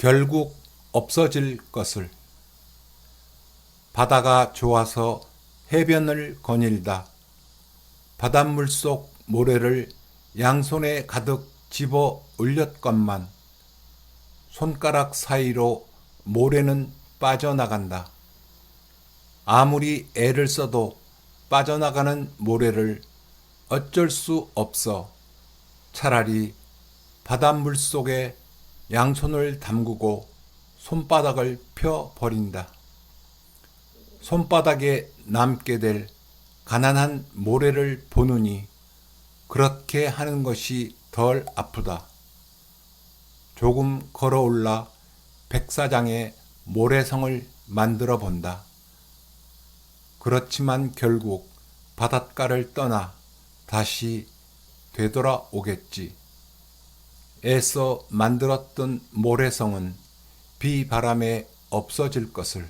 결국 없어질 것을 바다가 좋아서 해변을 거닐다. 바닷물 속 모래를 양손에 가득 집어 올렸건만 손가락 사이로 모래는 빠져나간다. 아무리 애를 써도 빠져나가는 모래를 어쩔 수 없어 차라리 바닷물 속에 양손을 담그고 손바닥을 펴 버린다. 손바닥에 남게 될 가난한 모래를 보느니 그렇게 하는 것이 덜 아프다. 조금 걸어 올라 백사장의 모래성을 만들어 본다. 그렇지만 결국 바닷가를 떠나 다시 되돌아오겠지. 애써 만들었던 모래성은 비바람에 없어질 것을